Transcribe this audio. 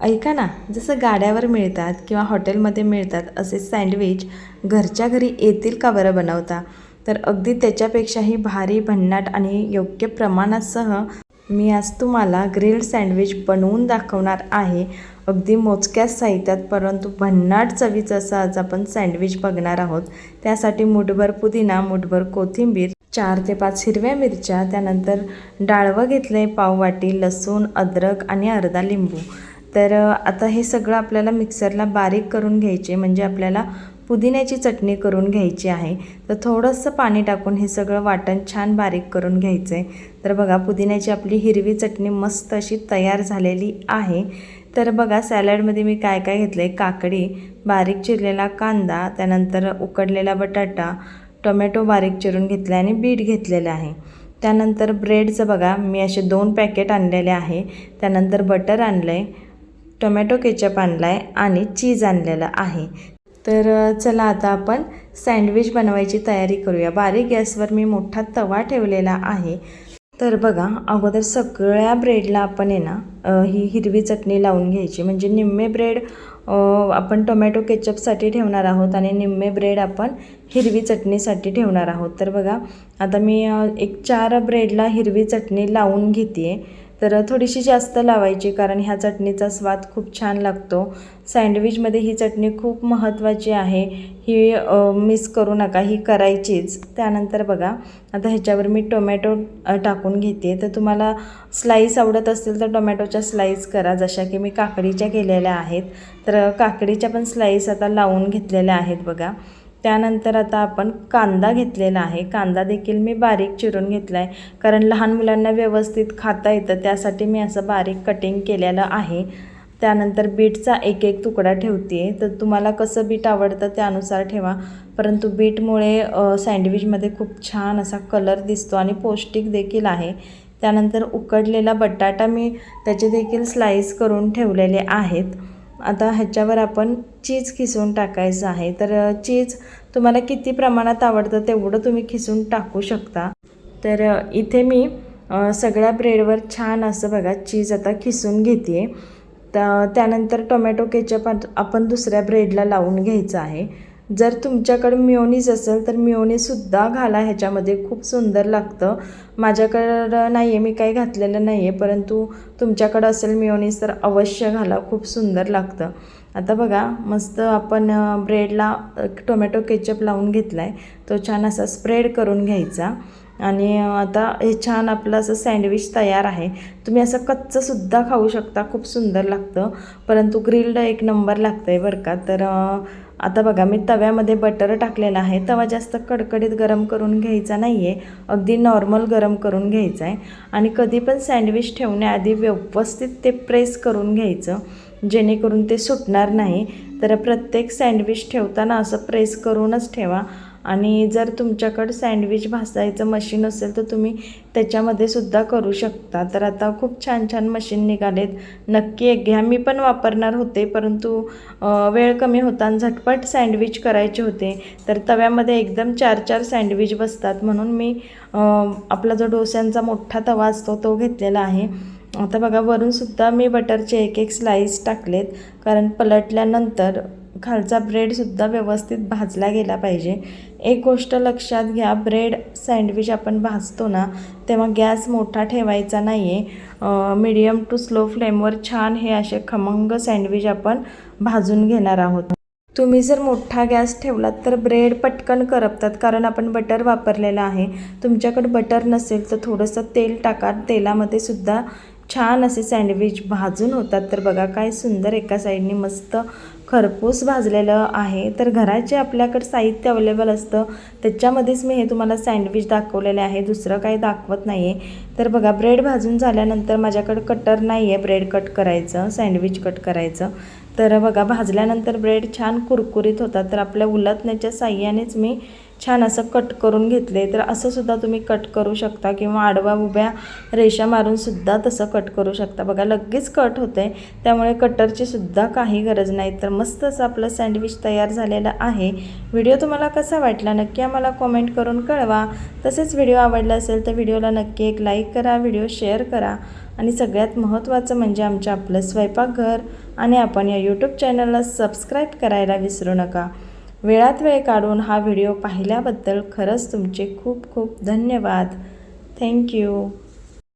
ऐका ना जसं गाड्यावर मिळतात किंवा हॉटेलमध्ये मिळतात असे सँडविच घरच्या घरी येतील का बरं बनवता? तर अगदी त्याच्यापेक्षाही भारी भन्नाट आणि योग्य प्रमाणासह मी आज तुम्हाला ग्रिल्ड सँडविच बनवून दाखवणार आहे. अगदी मोजक्याच साहित्यात परंतु भन्नाट चवीचं असं आज आपण सँडविच बघणार आहोत. त्यासाठी मुठभर पुदिना मुठभर कोथिंबीर चार ते पाच हिरव्या मिरच्या त्यानंतर डाळवं घेतलं आहे पाववाटी लसूण अद्रक आणि अर्धा लिंबू. तर आता हे सगळं आपल्याला मिक्सरला बारीक करून घ्यायचे म्हणजे आपल्याला पुदिन्याची चटणी करून घ्यायची आहे. तर थोडंसं पाणी टाकून हे सगळं वाटण छान बारीक करून घ्यायचं. आहे तर बघा पुदिन्याची आपली हिरवी चटणी मस्त अशी तयार झालेली आहे. तर बघा सॅलडमध्ये मी काय काय घेतलं आहे काकडी बारीक चिरलेला कांदा त्यानंतर उकडलेला बटाटा टोमॅटो बारीक चिरून घेतला आणि बीट घेतलेलं आहे. त्यानंतर ब्रेडचं बघा मी असे दोन पॅकेट आणलेले आहे. त्यानंतर बटर आणलं आहे टोमॅटो केचप आणला आहे आणि चीज आणलेलं आहे. तर चला आता आपण सँडविच बनवायची तयारी करूया. बारीक गॅसवर मी मोठा तवा ठेवलेला आहे. तर बघा अगोदर सगळ्या ब्रेडला आपण आहे ना ही हिरवी चटणी लावून घ्यायची. म्हणजे निम्मे ब्रेड आपण टोमॅटो केचपसाठी ठेवणार आहोत आणि निम्मे ब्रेड आपण हिरवी चटणीसाठी ठेवणार आहोत. तर बघा आता मी एक चार ब्रेडला हिरवी चटणी लावून घेते आहे तर थोडीशी जास्त लावायची कारण ह्या चटणीचा स्वाद खूप छान लागतो. सँडविचमध्ये ही चटणी खूप महत्त्वाची आहे. ही मिस करू नका ही करायचीच. त्यानंतर बघा आता ह्याच्यावर मी टोमॅटो टाकून घेते. तर तुम्हाला स्लाईस आवडत असतील तर टोमॅटोच्या स्लाईस करा जशा की मी काकडीच्या केलेल्या आहेत. तर काकडीच्या पण स्लाईस आता लावून घेतलेल्या आहेत बघा. त्यानंतर आता आपण कांदा घेतलेला आहे. कांदा देखील मी बारीक चिरून घेतला आहे कारण लहान मुलांना व्यवस्थित खाता येतं. त्यासाठी मी असं बारीक कटिंग केलेलं आहे. त्यानंतर बीटचा एक एक तुकडा ठेवते तर तुम्हाला कसं बीट आवडतं त्यानुसार ठेवा. परंतु बीटमुळे सँडविचमध्ये खूप छान असा कलर दिसतो आणि पौष्टिक देखील आहे. त्यानंतर उकडलेला बटाटा मी त्याचे देखील स्लाईस करून ठेवलेले आहेत. आता ह्याच्यावर आपण चीज खिसून टाकायचं आहे. तर चीज तुम्हाला किती प्रमाणात आवडतं तेवढं तुम्ही खिसून टाकू शकता. तर इथे मी सगळ्या ब्रेडवर छान असं बघा चीज आता खिसून घेते तर त्यानंतर टोमॅटो केचप आपण दुसऱ्या ब्रेडला लावून घ्यायचं आहे. जर तुमच्याकडे मिओनीज असेल तर मिओनीसुद्धा घाला. ह्याच्यामध्ये खूप सुंदर लागतं. माझ्याकडं नाही आहे मी काही घातलेलं नाही आहे परंतु तुमच्याकडं असेल मिओनीज तर अवश्य घाला. खूप सुंदर लागतं. आता बघा मस्त आपण ब्रेडला टोमॅटो केचप लावून घेतला आहे तो छान असा स्प्रेड करून घ्यायचा. आणि आता हे छान आपलं असं सँडविच तयार आहे. तुम्ही असं कच्चंसुद्धा खाऊ शकता. खूप सुंदर लागतं. परंतु ग्रिल्ड एक नंबर लागतं आहे बरं का. तर आता बघा मी तव्यामध्ये बटर टाकलेलं आहे. तवा जास्त कडकडीत गरम करून घ्यायचा नाही आहे अगदी नॉर्मल गरम करून घ्यायचा आहे आणि कधी पण सँडविच ठेवण्याआधी व्यवस्थित ते प्रेस करून घ्यायचं. जेणेकरून ते सुटणार नाही. तर प्रत्येक सँडविच ठेवताना असं प्रेस करूनच ठेवा. आणि जर तुमच्याकडं सँडविच भासायचं मशीन असेल तर तुम्ही त्याच्यामध्ये सुद्धा करू शकता. तर आता खूप छान छान मशीन निघालेत. नक्की एक घ्या. मी पण वापरणार होते परंतु वेळ कमी होता आणि झटपट सँडविच करायचे होते. तर तव्यामध्ये एकदम चार चार सँडविच बसतात म्हणून मी आपला जो डोस्यांचा मोठा तवा असतो तो घेतलेला आहे. आता बघा वरूनसुद्धा मी बटरचे एक एक स्लाईस टाकलेत. कारण पलटल्यानंतर खालचा ब्रेडसुद्धा व्यवस्थित भाजला गेला पाहिजे. एक गोष्ट लक्षात घ्या ब्रेड सँडविच आपण भाजतो ना तेव्हा गॅस मोठा ठेवायचा नाही आहे मीडियम टू स्लो फ्लेमवर छान हे असे खमंग सँडविच आपण भाजून घेणार आहोत. तुम्ही जर मोठा गॅस ठेवलात तर ब्रेड पटकन करपतात कारण आपण बटर वापरलेलं आहे. तुमच्याकडे बटर नसेल तर थोडंसं तेल टाका तेलामध्ये सुद्धा छान असे सँडविच भाजून होतात. तर बघा काय सुंदर एका साईडने मस्त खरपूस भाजलेलं आहे. तर घराचे आपल्याकडे साहित्य अवेलेबल असतं त्याच्यामध्येच मी हे तुम्हाला सँडविच दाखवलेले आहे. दुसरं काही दाखवत नाही आहे तर बघा ब्रेड भाजून झाल्यानंतर माझ्याकडे कटर नाही आहे ब्रेड कट करायचं सँडविच कट करायचं. तर बघा भाजल्यानंतर ब्रेड छान कुरकुरीत होतात. तर आपल्या उलटण्याच्या साह्यानेच मी छान असं कट करून घेतले तर असं सुद्धा तुम्ही कट करू शकता किंवा आडवा उभ्या रेषा मारून सुद्धा तसं कट करू शकता. बघा लगेच कट होते त्यामुळे कटरची सुद्धा काही गरज नाही. तर मस्त असं आपलं सँडविच तयार झालेलं आहे. व्हिडिओ तुम्हाला कसा वाटला नक्की आम्हाला कॉमेंट करून कळवा. तसेच व्हिडिओ आवडला असेल तर व्हिडिओला नक्की एक लाईक करा व्हिडिओ शेअर करा. आणि सगळ्यात महत्त्वाचं म्हणजे आमच्या आपलं स्वयंपाकघर. आणि आपण या यूट्यूब चॅनलला सबस्क्राईब करायला विसरू नका. वेळात वेळ काढून हा व्हिडिओ पाहिल्याबद्दल खरंच तुमचे खूप खूप धन्यवाद. थँक्यू